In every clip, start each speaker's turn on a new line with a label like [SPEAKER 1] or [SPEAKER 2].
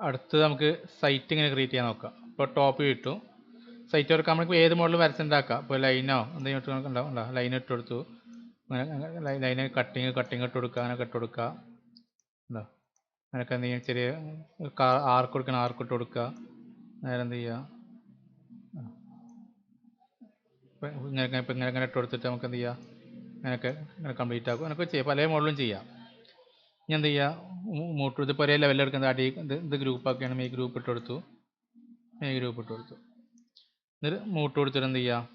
[SPEAKER 1] അടുത്ത് നമുക്ക് സൈറ്റ് ഇങ്ങനെ ക്രിയേറ്റ് ചെയ്യാൻ നോക്കാം. ഇപ്പോൾ ടോപ്പ് ഇട്ടു. സൈറ്റ് വർക്ക് നമുക്ക് ഏത് മോഡൽ വരച്ചുണ്ടാക്കാം ഇപ്പോൾ ലൈനോ എന്തെങ്കിലും ഇട്ട് ഉണ്ടാവും ഉണ്ടോ? ലൈൻ ഇട്ട് കൊടുത്തു. അങ്ങനെ ലൈന് കട്ടിങ് കട്ടിങ് ഇട്ട് കൊടുക്കുക അങ്ങനെ ഇട്ട് കൊടുക്കുക ഉണ്ടോ? അങ്ങനെയൊക്കെ എന്തെങ്കിലും ചെറിയ ആർക്ക് കൊടുക്കണം. ആർക്ക് ഇട്ട് കൊടുക്കുക. നേരെ എന്ത് ചെയ്യുക ഇങ്ങനെ ഇപ്പം ഇങ്ങനെ ഇങ്ങനെ ഇട്ട് കൊടുത്തിട്ട് നമുക്ക് എന്ത് ചെയ്യാം? അങ്ങനെയൊക്കെ ഇങ്ങനെ കംപ്ലീറ്റ് ആക്കും. അങ്ങനെയൊക്കെ ചെയ്യാം. പല മോഡലും ചെയ്യാം. ഇനി എന്ത് ചെയ്യുക മൂട്ട് ഇതിപ്പോൾ ഒരേ ലെവലിൽ എടുക്കുന്നത് അടി ഇത് ഇത് ഗ്രൂപ്പാക്കിയാണ് ഈ ഗ്രൂപ്പ് ഇട്ട് കൊടുത്തു. ഈ ഗ്രൂപ്പ് ഇട്ട് കൊടുത്തു. എന്നിട്ട് മൂട്ട് കൊടുത്തിട്ട് എന്ത് ചെയ്യുക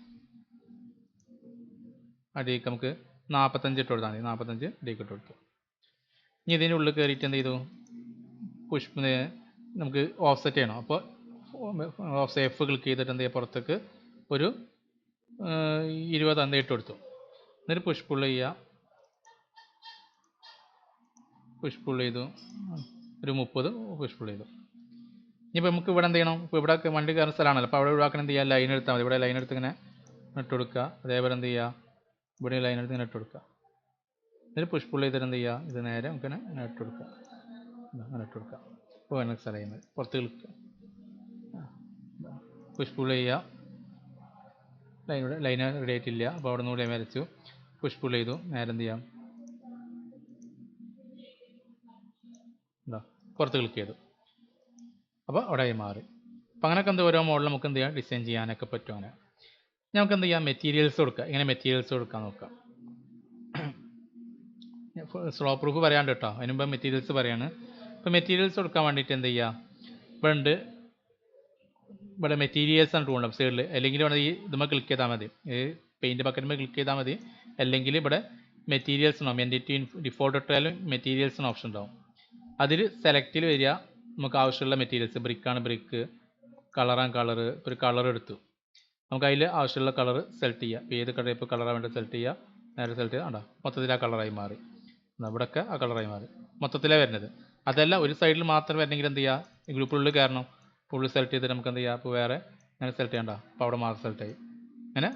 [SPEAKER 1] അടിക്ക് നമുക്ക് നാൽപ്പത്തഞ്ച് ഇട്ട് കൊടുത്താൽ മതി. നാൽപ്പത്തഞ്ച് അടിക്ക് ഇട്ട് കൊടുത്തു. ഇനി ഇതിന്റെ ഉള്ളിൽ കയറിയിട്ട് എന്ത് ചെയ്തു? പുഷ് നമുക്ക് ഓഫ്സെറ്റ് ചെയ്യണം. അപ്പോൾ ഓഫ് എഫ് ക്ലിക്ക് ചെയ്തിട്ട് എന്ത് ചെയ്യുക പുറത്തേക്ക് ഒരു ഇരുപത് അന്ത ഇട്ട് കൊടുത്തു. എന്നിട്ട് പുഷ് പുൾ ചെയ്യുക. പുഷ് പുൾ ചെയ്തു. ഒരു മുപ്പത് പുഷ് പുൾ ചെയ്തു. ഇനിയിപ്പോൾ നമുക്ക് ഇവിടെ എന്ത് ചെയ്യണം? ഇപ്പോൾ ഇവിടെ വണ്ടി കയറുന്ന സ്ഥലമാണല്ലോ. അപ്പോൾ അവിടെ ഒഴിവാക്കണം എന്ത് ചെയ്യുക ലൈൻ എടുത്താൽ മതി. ഇവിടെ ലൈൻ എടുത്ത് ഇങ്ങനെ ഇട്ട് കൊടുക്കുക. അതേപോലെ എന്ത് ചെയ്യുക ഇവിടെ ലൈൻ എടുത്ത് ഇങ്ങനെ ഇട്ട് കൊടുക്കുക. എന്നിട്ട് പുഷ് പുൾ ചെയ്തിട്ട് എന്ത് ചെയ്യുക ഇത് നേരെ നമുക്ക് ഇങ്ങനെ ഇട്ട് കൊടുക്കുക. അങ്ങനെ ഇട്ട് കൊടുക്കുക. ഇപ്പോൾ വേണം സ്ഥലം ചെയ്യുന്നത് പുറത്ത് കിളിക്കുക പുഷ് പുൾ ചെയ്യുക. ലൈൻ ലൈൻ റെഡി ആയിട്ടില്ല. അപ്പോൾ അവിടെ നിന്ന് ലൈൻ വരച്ചു. പുഷ് പുൾ ചെയ്തു. നേരെ എന്ത് ചെയ്യാം എന്താ പുറത്ത് ക്ലിക്ക് ചെയ്തു അപ്പോൾ അവിടെ മാറി. അപ്പോൾ അങ്ങനെയൊക്കെ എന്ത് ഓരോ മോഡൽ നമുക്ക് എന്ത് ചെയ്യാം? ഡിസൈൻ ചെയ്യാനൊക്കെ പറ്റും അങ്ങനെ. നമുക്ക് എന്ത് ചെയ്യാം? മെറ്റീരിയൽസ് കൊടുക്കുക ഇങ്ങനെ മെറ്റീരിയൽസ് കൊടുക്കാൻ നോക്കാം. സ്ലോ പ്രൂഫ് പറയാണ്ട് കേട്ടോ. അതിന് മുമ്പ് മെറ്റീരിയൽസ് പറയാണ്. അപ്പോൾ മെറ്റീരിയൽസ് കൊടുക്കാൻ വേണ്ടിയിട്ട് എന്ത് ചെയ്യുക ഇവിടെ ഉണ്ട്. ഇവിടെ മെറ്റീരിയൽസ് ആണ് ടൂണ്ട് സൈഡിൽ അല്ലെങ്കിൽ ഇവിടെ ഈ ഇതുമ്പോൾ ക്ലിക്ക് ചെയ്താൽ മതി. ഈ പെയിന്റ് ബക്കറ്റുമ്പോൾ ക്ലിക്ക് ചെയ്താൽ മതി. അല്ലെങ്കിൽ ഇവിടെ മെറ്റീരിയൽസ് ഉണ്ടാവും എന്റെ ഡിഫോൾട്ട് ഇട്ടാലും മെറ്റീരിയൽസിന് ഓപ്ഷൻ ഉണ്ടാവും. അതിൽ സെലക്റ്റിൽ വരിക. നമുക്ക് ആവശ്യമുള്ള മെറ്റീരിയൽസ് ബ്രിക്കാണ് ബ്രിക്ക് കളറാണ് കളർ ഒരു കളർ എടുത്തു. നമുക്ക് അതിൽ ആവശ്യമുള്ള കളർ സെലക്ട് ചെയ്യുക ഇപ്പോൾ ഏത് ടൈപ്പ് കളറാണ് വേണ്ടത് സെലക്ട് ചെയ്യുക നേരെ സെലക്ട് ചെയ്യുക ഉണ്ടോ മൊത്തത്തിൽ ആ കളറായി മാറി. ഇവിടെയൊക്കെ ആ കളറായി മാറി. മൊത്തത്തിലേ വരുന്നത്. അതല്ല ഒരു സൈഡിൽ മാത്രം വരണമെങ്കിൽ എന്ത് ചെയ്യുക ഗ്രൂപ്പിനുള്ളിൽ കയറണം. ഫുള്ള് സെലക്ട് ചെയ്തിട്ട് നമുക്ക് എന്ത് ചെയ്യാം? അപ്പോൾ വേറെ അങ്ങനെ സെലക്ട് ചെയ്യണ്ട. അപ്പോൾ അവിടെ മാത്രം സെലക്ട് ആയി. അങ്ങനെ.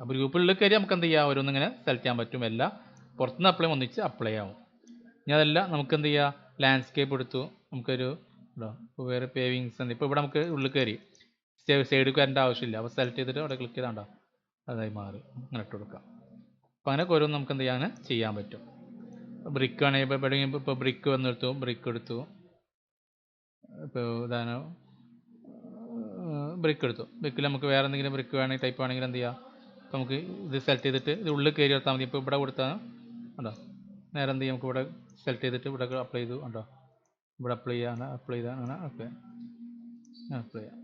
[SPEAKER 1] അപ്പോൾ ഗ്രൂപ്പിനുള്ളിൽ കയറി നമുക്ക് എന്ത് ചെയ്യാം? ഓരോന്നിങ്ങനെ സെലക്ട് ചെയ്യാൻ പറ്റും. എല്ലാം പുറത്തുനിന്ന് അപ്ലൈ ഒന്നിച്ച് അപ്ലൈ ആവും. ഇനി അതല്ല നമുക്ക് എന്ത് ചെയ്യുക ലാൻഡ്സ്കേപ്പ് എടുത്തു. നമുക്കൊരു ഇപ്പോൾ വേറെ പേവിങ്സ് ഉണ്ട്. ഇപ്പോൾ ഇവിടെ നമുക്ക് ഉള്ളിൽ കയറി. സൈഡിൽ വരേണ്ട ആവശ്യമില്ല. അപ്പോൾ സെലക്ട് ചെയ്തിട്ട് അവിടെ ക്ലിക്ക് ചെയ്താണ്ടോ അതായി മാറി. അങ്ങനെ ഇട്ട് കൊടുക്കാം. അപ്പോൾ അങ്ങനെ ഓരോന്നും നമുക്ക് എന്ത് ചെയ്യാൻ ചെയ്യാൻ പറ്റും. ബ്രിക്ക് ആണെങ്കിൽ ഇപ്പോൾ എവിടെയെങ്കിലും ഇപ്പോൾ ബ്രിക്ക് വന്നെടുത്തു ബ്രിക്ക് എടുത്തു. ഇപ്പോൾ ഇതാണ്? ബ്രിക്ക് എടുത്തു. ബ്രിക്കിൽ നമുക്ക് വേറെ എന്തെങ്കിലും ബ്രിക്ക് വേണമെങ്കിൽ ടൈപ്പ് ആണെങ്കിൽ എന്ത് ചെയ്യാം? നമുക്ക് ഇത് സെലക്ട് ചെയ്തിട്ട് ഇത് ഉള്ളിൽ കയറി എടുത്താൽ മതി. ഇപ്പോൾ ഇവിടെ കൊടുത്താൽ ഉണ്ടോ നേരെ എന്ത് നമുക്ക് ഇവിടെ സെലക്ട് ചെയ്തിട്ട് ഇവിടെ അപ്ലൈ ചെയ്തു. ഉണ്ടോ ഇവിടെ അപ്ലൈ ചെയ്യാൻ അപ്ലൈ ചെയ്താൽ അങ്ങനെ അപ്ലൈ അപ്ലൈ ചെയ്യാം.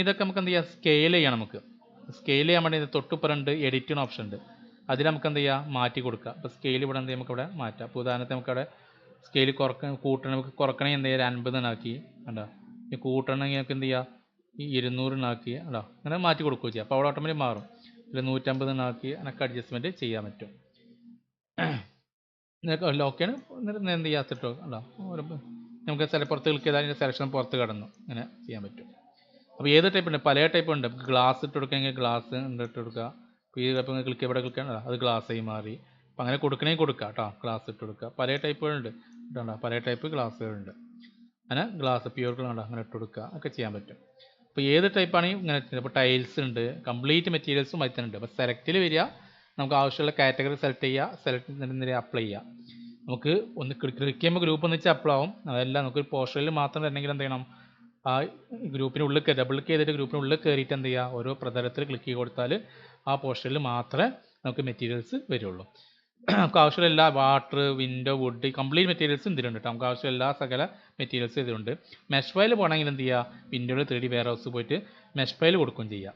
[SPEAKER 1] ഇതൊക്കെ നമുക്ക് എന്ത് ചെയ്യാം? സ്കെയിൽ ചെയ്യാം നമുക്ക്. സ്കെയിൽ ചെയ്യാൻ വേണ്ടി തൊട്ടുപ്പുറണ്ട് എഡിറ്റിന് ഓപ്ഷൻ ഉണ്ട്. അതിൽ നമുക്ക് എന്ത് ചെയ്യാം? മാറ്റി കൊടുക്കുക അപ്പോൾ സ്കെയിൽ ഇവിടെ എന്ത് ചെയ്യാം? നമുക്ക് ഇവിടെ മാറ്റാം. അപ്പോൾ ഉദാഹരണത്തിന് നമുക്കവിടെ സ്കെയിൽ കുറക്ക കൂട്ടണം. നമുക്ക് കുറക്കണമെങ്കിൽ എന്ത് ചെയ്യാം? അൻപതിനാക്കി കണ്ടോ? ഇനി കൂട്ടണമെങ്കിൽ നമുക്ക് എന്ത് ചെയ്യാം? ഈ ഇരുന്നൂറിനാക്കി ഉണ്ടോ അങ്ങനെ മാറ്റി കൊടുക്കുകയും ചെയ്യാം. അപ്പോൾ അവിടെ ഓട്ടോമാറ്റിക് മാറും. ഇതിൽ നൂറ്റമ്പതിനാക്കി അതിനൊക്കെ അഡ്ജസ്റ്റ്മെന്റ് ചെയ്യാൻ പറ്റും. ഇതൊക്കെ ഓക്കെയാണ് എന്നിട്ട് എന്ത് ചെയ്യാത്തിട്ടോ അല്ലോ നമുക്ക് ചില പുറത്ത് ക്ലിക്ക് ചെയ്താൽ അതിന്റെ സെലക്ഷൻ പുറത്ത് കടന്നു. അങ്ങനെ ചെയ്യാൻ പറ്റും. അപ്പോൾ ഏത് ടൈപ്പ് ഉണ്ട്? പല ടൈപ്പ് ഉണ്ട്. ഗ്ലാസ് ഇട്ട് കൊടുക്കുകയെങ്കിൽ ഗ്ലാസ് ഇട്ട് കൊടുക്കുക. അപ്പോൾ ഈ ഇപ്പം ക്ലിക്ക് ഇവിടെ ക്ലിക്ക് ചെയ്യണം അത് ഗ്ലാസ് ആയി മാറി. അപ്പം അങ്ങനെ കൊടുക്കണമെങ്കിൽ കൊടുക്കുക കേട്ടോ. ഗ്ലാസ് ഇട്ട് കൊടുക്കുക. പല ടൈപ്പുകളുണ്ട് കേട്ടോ പല ടൈപ്പ് ഗ്ലാസ്സുകളുണ്ട് അങ്ങനെ ഗ്ലാസ് പ്യൂർ കളർ അങ്ങനെ ഇട്ട് കൊടുക്കുക. ഒക്കെ ചെയ്യാൻ പറ്റും. അപ്പോൾ ഏത് ടൈപ്പാണെങ്കിൽ ഇങ്ങനെ ഇപ്പോൾ ടൈൽസ് ഉണ്ട് കംപ്ലീറ്റ് മെറ്റീരിയൽസും അതിൽ തന്നെ ഉണ്ട് അപ്പോൾ സെലക്റ്റിൽ വരിക. നമുക്ക് ആവശ്യമുള്ള കാറ്റഗറി സെലക്ട് ചെയ്യുക സെലക്ട് ചെയ്തിട്ട് അപ്ലൈ ചെയ്യുക നമുക്ക് ഒന്ന് ക്ലിക്ക് ചെയ്യുമ്പോൾ ഗ്രൂപ്പ് എന്ന് വെച്ചാൽ അപ്ലൈ ആവും. അതല്ല നമുക്ക് പോസ്റ്ററിൽ മാത്രം തന്നെങ്കിൽ എന്ത് ചെയ്യണം? ആ ഗ്രൂപ്പിനുള്ളിൽ കയറി ഡബിൾ ക്ലിക്ക് ചെയ്തിട്ട് ഗ്രൂപ്പിനുള്ളിൽ കയറിയിട്ട് എന്ത് ചെയ്യുക ഓരോ പ്രതലത്തിൽ ക്ലിക്ക് ചെയ്ത് കൊടുത്താൽ ആ പോസ്റ്ററിൽ മാത്രമേ നമുക്ക് മെറ്റീരിയൽസ് വരുള്ളൂ. നമുക്ക് ആവശ്യമുള്ള എല്ലാ water window wood complete materials ഇതിലുണ്ട് കേട്ടോ നമുക്ക് ആവശ്യമുള്ള എല്ലാ സകല മെറ്റീരിയൽസ് ഇതിലുണ്ട്. മെഷ് ഫയൽ പോകണമെങ്കിൽ എന്ത് ചെയ്യുക വിൻഡോയിൽ ത്രീ ഡി വെയർ ഹൗസ് പോയിട്ട് മെഷ് ഫയൽ കൊടുക്കുകയും ചെയ്യാം.